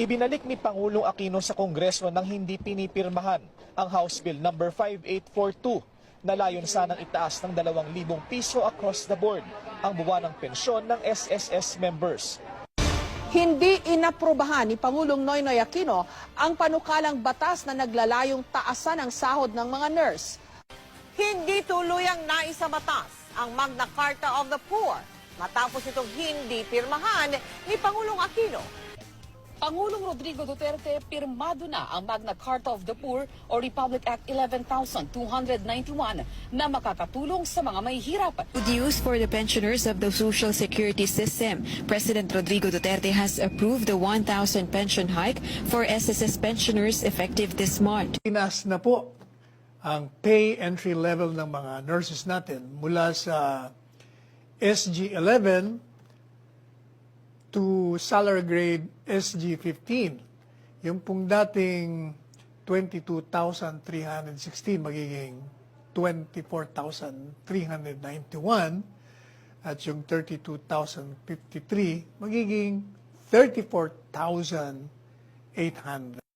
Ibinalik ni Pangulong Aquino sa Kongreso nang hindi pinipirmahan ang House Bill number 5842 na layon sanang itaas ng 2,000 piso across the board ang buwan ng pensyon ng SSS members. Hindi inaprubahan ni Pangulong Noynoy Aquino ang panukalang batas na naglalayong taasan ang sahod ng mga nurse. Hindi tuluyang naisabatas ang Magna Carta of the Poor matapos itong hindi pirmahan ni Pangulong Aquino. Pangulong Rodrigo Duterte pirmado na ang Magna Carta of the Poor o Republic Act 11,291 na makakatulong sa mga may hirap. Good news for the pensioners of the Social Security System. President Rodrigo Duterte has approved the 1,000 pension hike for SSS pensioners effective this March. Tinas na po ang pay entry level ng mga nurses natin mula sa SG11 to salary grade SG15. Yung pong dating 22,316 magiging 24,391 at yung 32,053 magiging 34,800.